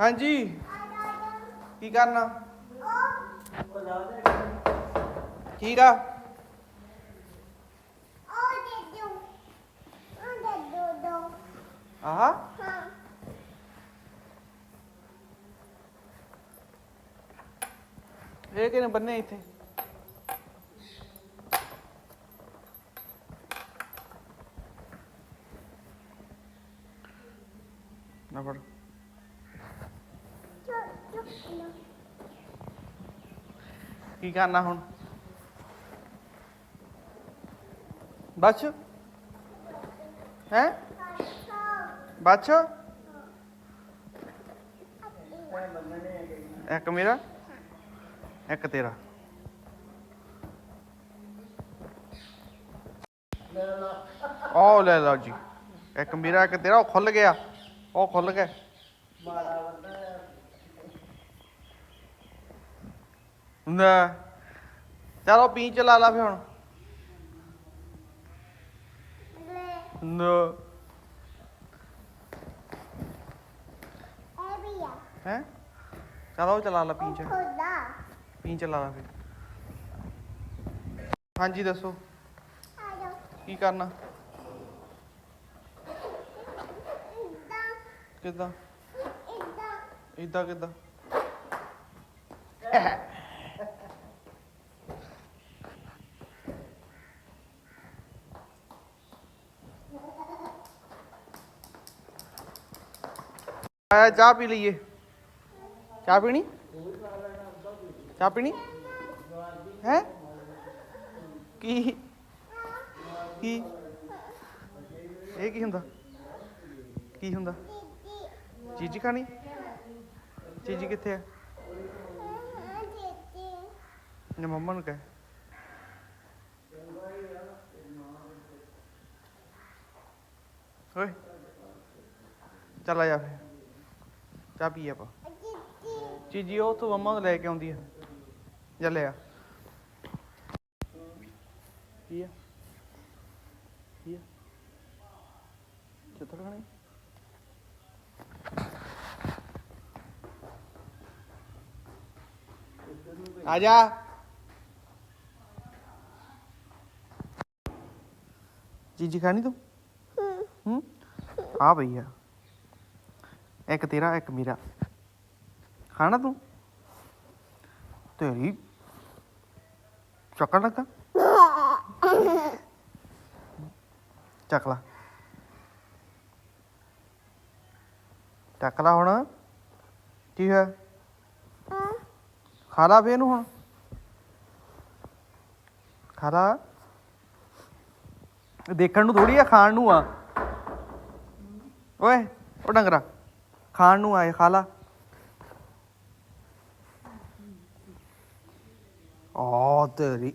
ਹਾਂਜੀ। ਕੀ ਕਰਨਾ? ਠੀਕ ਆ ਆਹਾ। ਇਹ ਕਿਨੇ ਬੰਨੇ ਇੱਥੇ? ਨਾ ਫੜ। ਕੀ ਕਰਨਾ ਹੁਣ? ਬਸ? ਹੈ? ਬਸ? ਇੱਕ ਮੇਰਾ, ਇੱਕ ਤੇਰਾ। ਉਹ ਲੈ ਲਓ ਜੀ। ਇੱਕ ਮੇਰਾ, ਇੱਕ ਤੇਰਾ, ਉਹ ਖੁੱਲ ਗਿਆ। ਉਹ ਖੁੱਲ ਗਿਆ। ਨਾ ਚਲੋ ਪੀ ਚਲਾ ਲਾ ਫੇ ਹੁਣ। ਨਾ ਹੈ? ਚਲੋ ਚਲਾ ਲਾ ਪੀ ਚ। ਪੀ ਚਲਾ ਲਾ ਫੇ ਹਾਂਜੀ ਦੱਸੋ। ਕੀ ਕਰਨਾ? ਕਿੱਦਾਂ? ਇਦਾਂ ਕਿੱਦਾਂ? ਆ ਚਾਹ ਪੀ ਲਈਏ। ਚਾਹ ਪੀਣੀ? ਚਾਹ ਪੀਣੀ? ਹੈ? ਕੀ? ਕੀ? ਇਹ ਕੀ ਹੁੰਦਾ? ਕੀ ਹੁੰਦਾ? ਚੀਜ਼ੀ ਖਾਣੀ? ਚੀਜ਼ੀ ਕਿੱਥੇ ਹੈ ਨੇ ਮੰਮਾ ਨੂੰ ਕਹਿ। ਓਏ, ਚੱਲ ਆ ਜਾ ਫੇ ਚਾਹ ਪੀ ਆਪਾਂ? ਚੀਜ਼ੀ ਉਹ ਤੋਂ ਮੰਮਾ ਤੋਂ ਲੈ ਕੇ ਆਉਂਦੀ ਆ। ਜਾ ਲੈ ਆ। ਕੀ ਆ? ਕੀ ਆ? ਕਿੱਥੇ ਖਾਣੀ? ਆ ਜਾ। ਚੀਜ਼ੀ ਖਾਣੀ ਤੂੰ? ਹੂੰ। ਆ ਭਈਆ ਇੱਕ ਤੇਰਾ, ਇੱਕ ਮੇਰਾ। ਖਾਣਾ ਤੂੰ? ਤੇਰੀ ਚੱਕਣ ਲੱਗਾ? ਚੱਕ ਲਾ। ਚੱਕ ਲਾ ਹੁਣ। ਕੀ ਹੈ ਖਾ ਲਾ ਫੇ ਇਹਨੂੰ ਹੁਣ। ਖਾ ਲਾ। ਦੇਖਣ ਨੂੰ ਥੋੜੀ ਆ, ਖਾਣ ਨੂੰ ਆ। ਓਏ, ਉਹ ਡੰਗਰਾ। ਖਾਣ ਨੂੰ ਆਏ ਖਾ ਲਾ। ਆ ਤੇਰੀ।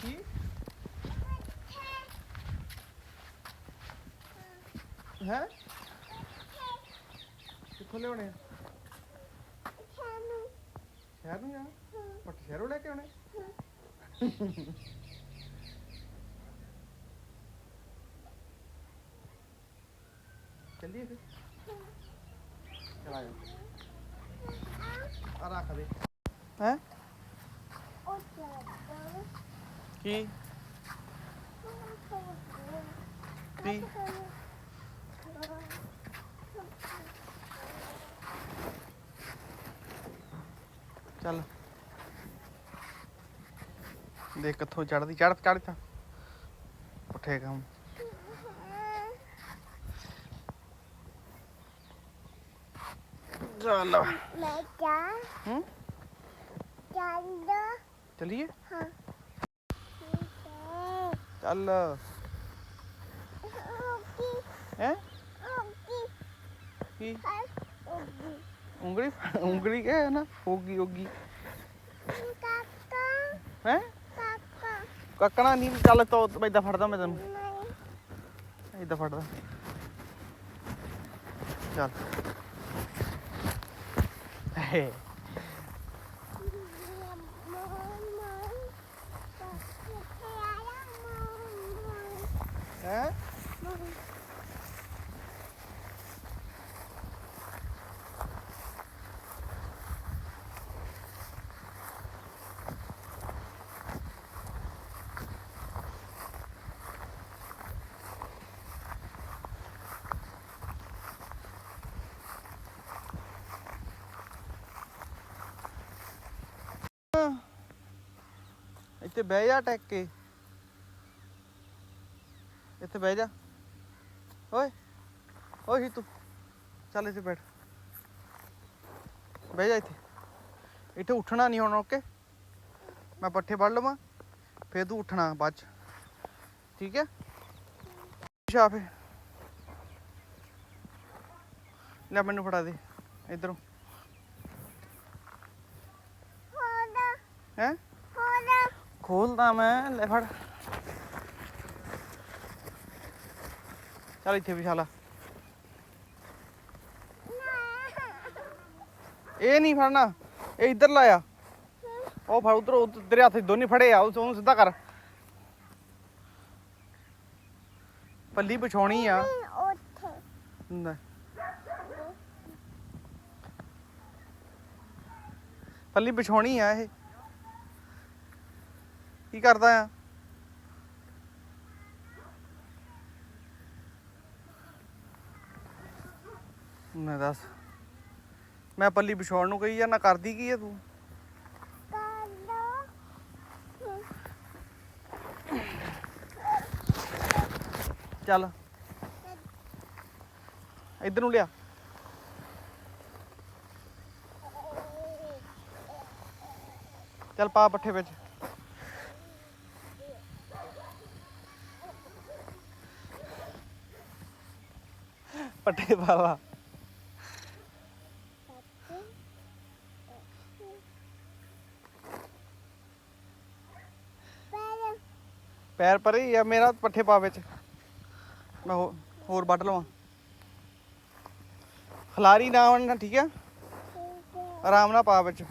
ਕੀ ਹੈ? ਕਿੱਥੋਂ ਲਿਆਉਣੇ ਆ? ਸ਼ਹਿਰ ਨੂੰ। ਜਾਣਾ ਪੱਟ ਸ਼ਹਿਰੋਂ ਲੈ ਕੇ ਆਉਣੇ? ਚੱਲੀਏ ਫਿਰ। ਚਲਾ ਜਾ। ਆ ਰੱਖ ਦੇ। ਹੈ? ਕੀ? ਕੀ? ਚੱਲ। ਦੇਖ ਕਿੱਥੋਂ ਚੜਦੀ ਚੜ ਚੜ ਤਾ ਉੱਠੇ ਕੰਮ। ਚੱਲ ਮੈਂ ਜਾ ਹੂੰ? ਜਾਂਦਾ ਚਲੀਏ? ਹਾਂ। ਚੱਲ। ਓਕੀ ਹੈ? ਕੀ? ਉਂਗਲੀ ਉਂਗਲੀ ਕਹੇ ਨਾ? ਹੋਗੀ ਹੋਗੀ ਕਾਕਾ। ਹੈ? ਕਾਕਾ। ਕੱਕਣਾ ਨਹੀਂ ਚੱਲ ਤੋ ਏਦਾਂ ਫੜਦਾ ਮੈਂ ਤੈਨੂੰ। ਨਹੀਂ। ਏਦਾਂ ਫੜਦਾ। ਚੱਲ। ਹੇ ਹੈ ਇੱਥੇ ਬਹਿ ਜਾ ਟੈਕ ਕੇ। ਇੱਥੇ ਬਹਿ ਜਾ। ਓਏ ਓਏ ਤੂੰ ਚੱਲ ਇੱਥੇ ਬੈਠ। ਬਹਿ ਜਾ ਇੱਥੇ। ਇੱਥੇ ਉੱਠਣਾ ਨਹੀਂ ਹੁਣ ਓਕੇ? ਮੈਂ ਪੱਠੇ ਵੱਢ ਲਵਾਂ ਫੇਰ ਤੂੰ ਉੱਠਣਾ ਬਾਅਦ ਚ। ਠੀਕ ਹੈ? ਸ਼ਾਫੇ ਲੈ ਮੈਨੂੰ ਫੜਾ ਦੇ ਇਧਰੋਂ। ਹੈ? ਖੋਲਦਾ ਮੈਂ, ਲੈ ਫੜ। ਚੱਲ ਇੱਥੇ ਵਿਛਾ ਇਹ ਨਹੀਂ ਫੜਨਾ, ਇਹ ਇੱਧਰ ਲਾਇਆ ਉਹ ਫੜ, ਉਧਰ, ਤੇਰੇ ਹੱਥ 'ਚ ਦੋਨੇ ਫੜੇ ਆ ਉਸ ਉਹਨੂੰ ਸਿੱਧਾ ਕਰ। ਪੱਲੀ ਵਿਛਾਉਣੀ ਆ। ਉੱਥੇ ਪੱਲੀ ਵਿਛਾਉਣੀ ਆ ਇਹ। ਕੀ ਕਰਦਾ ਆ? ਮੈਂ ਦੱਸ। ਮੈਂ ਪੱਲੀ ਵਿਛਾਉਣ ਨੂੰ ਕਹੀ ਜਾਂ ਨਾ ਕਰਦੀ ਕੀ ਹੈ ਤੂੰ? ਚੱਲ। ਇੱਧਰ ਨੂੰ ਲਿਆ। ਚੱਲ ਪਾ ਪੱਠੇ ਵਿੱਚ। ਪੱਠੇ ਪਾ ਲਾ ਪਰ ਪੈਰ ਪਰੇ ਹੀ ਆ, ਮੇਰਾ ਪੱਠੇ ਪਾ ਵਿੱਚ। ਮੈਂ ਹੋ- ਹੋਰ ਵੱਢ ਲਵਾਂ। ਖਲਾਰੀ ਨਾ ਹੋਣ ਠੀਕ ਆ? ਆਰਾਮ ਨਾਲ ਪਾ ਵਿੱਚ।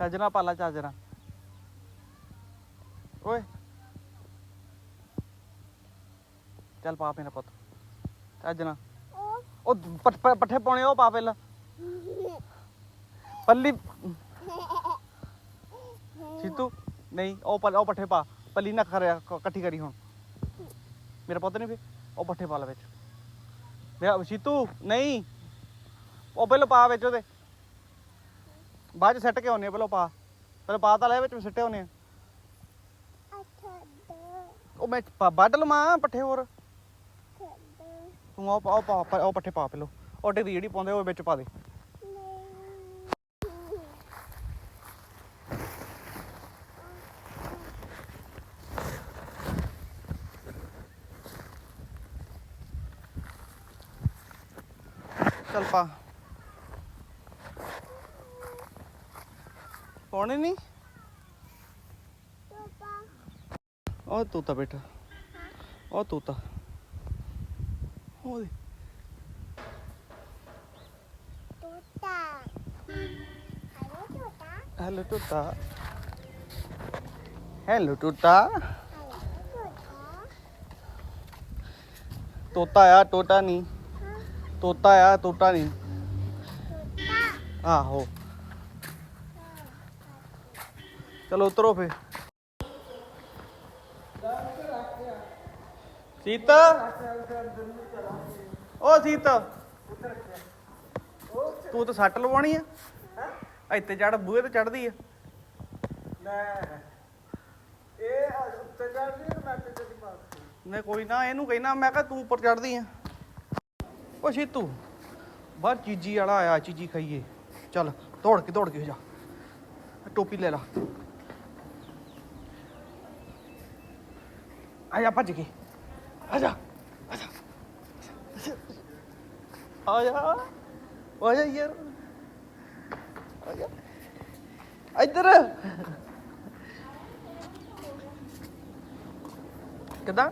ਚਾਜਣਾ ਪਾਲਾ ਚਾਜਣਾ ਓਏ। ਚੱਲ ਪਾ ਮੇਰਾ ਪੁੱਤ। ਚਾਜਣਾ ਉਹ ਪੱਠੇ ਪਾਉਣੇ ਉਹ ਪਾ ਪਹਿਲਾਂ। ਪੱਲੀ। ਸੀਤੂ, ਨਹੀਂ, ਉਹ ਪੱਲ, ਉਹ ਪੱਠੇ ਪਾ। ਪੱਲੀ ਨਾ ਖਰਿਆ ਇਕੱਠੀ ਕਰੀ ਹੁਣ। ਮੇਰਾ ਪੁੱਤ ਨਹੀਂ ਫੇ, ਉਹ ਪੱਠੇ ਪਾ ਲੈ ਵਿੱਚ। ਸੀਤੂ, ਨਹੀਂ। ਉਹ ਪਹਿਲਾਂ ਪਾ ਵਿੱਚ ਉਹਦੇ। ਬਾਅਦ ਚ ਸਿੱਟ ਕੇ ਆਉਨੇ ਪਹਿਲਾਂ ਪਾ। ਪਹਿਲਾਂ ਪਾ ਤਾਂ ਲੈ ਵਿੱਚ ਸਿੱਟੇ ਆਉਨੇ ਅੱਠਾ ਉਹ ਮੈਂ ਪਾ- ਵੱਢ ਲਵਾਂ, ਪੱਠੇ ਹੋਰ। ਤੂੰ ਉਹ ਪਾ ਉਹ ਪਾ ਪਾ- ਉਹ ਪੱਠੇ ਪਾ ਪਹਿਲੋ। ਉਹ ਢੇਰੀ ਜਿਹੜੀ ਪਾਉਂਦੇ, ਉਹ ਵਿੱਚ ਪਾ ਦੇ। ਚੱਲ ਪਾ। ਪਾਉਣੇ ਨਹੀਂ ਉਹ ਤੋਤਾ ਬੈਠਾ। ਉਹ ਤੋਤਾ। ਉਹ ਦੇ। ਤੋਤਾ। ਹੈਲੋ ਤੋਤਾ। ਹੈਲੋ ਤੋਤਾ। ਹੈਲੋ ਤੋਤਾ। ਤੋਤਾ। ਆ ਤੋਤਾ ਨਹੀਂ ਤੋਤਾ ਆ ਤੋਤਾ ਨਹੀਂ ਆਹੋ। ਚਲੋ ਉਤਰੋ ਫੇ ਸੀਤਾ। ਓ ਸੀਤਾ। ਤੂੰ ਤਾਂ ਸੱਟ ਲਵਾਉਣੀ ਆ। ਇੱਥੇ ਚੜ ਬੂਹੇ ਤੇ ਚੜਦੀ ਆ। ਨਹੀਂ, ਕੋਈ ਨਾ, ਇਹਨੂੰ ਕਹਿਣਾ, ਮੈਂ ਕਿਹਾ ਤੂੰ ਉੱਪਰ ਚੜਦੀ ਆ। ਓ ਸੀਤੂ, ਬਾਹਰ ਚੀਜੀ ਵਾਲਾ ਆਇਆ, ਚੀਜੀ ਖਾਈਏ। ਚੱਲ, ਦੌੜ ਕੇ ਦੌੜ ਕੇ ਜਾ। ਟੋਪੀ ਲੈ ਲਾ। ਆ ਜਾ ਭੱਜ ਕੇ ਆ ਜਾ ਆ ਜਾ। ਆ ਜਾ ਆ ਜਾ ਯਾਰ। ਆ ਜਾ। ਇੱਧਰ। ਕਿਦਾਂ?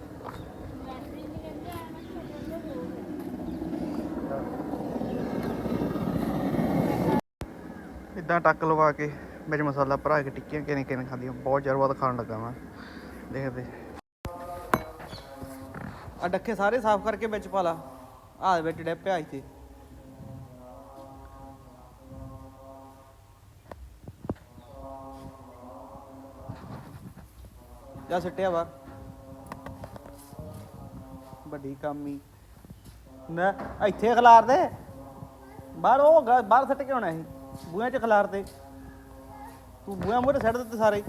ਇਦਾਂ ਟੱਕ ਲਵਾ ਕੇ ਵਿੱਚ ਮਸਾਲਾ ਭਰਾ ਕੇ ਟਿੱਕੀਆਂ ਕਿਨੇ ਕਿਨੇ ਖਾਂਦੀਆਂ ਬਹੁਤ ਜ਼ਰ ਬਾਅਦ ਖਾਣ ਲੱਗਾ ਮੈਂ। ਦੇਖਦੇ। ਆ ਡੱਕੇ ਸਾਰੇ ਸਾਫ਼ ਕਰਕੇ ਵਿੱਚ ਪਾ ਲਾ। ਆਹ ਵਿੱਚ ਡੈ ਪਿਆ ਇੱਥੇ। ਜਾ ਸਿੱਟਿਆ ਬਾਹਰ। ਵੱਡੀ ਕਾਮੀ। ਨਾ, ਇੱਥੇ ਖਲਾਰ ਦੇ। ਬਾਹਰ ਉਹ ਗ- ਬਾਹਰ ਸੱਟ ਕੇ ਆਉਣਾ ਸੀ। ਬੂਹਿਆਂ 'ਚ ਖਿਲਾਰ ਤੇ ਤੂੰ ਬੂਹਿਆਂ ਮੂਹਰੇ ਸੱਟ ਦਿੱਤੇ ਸਾਰੇ।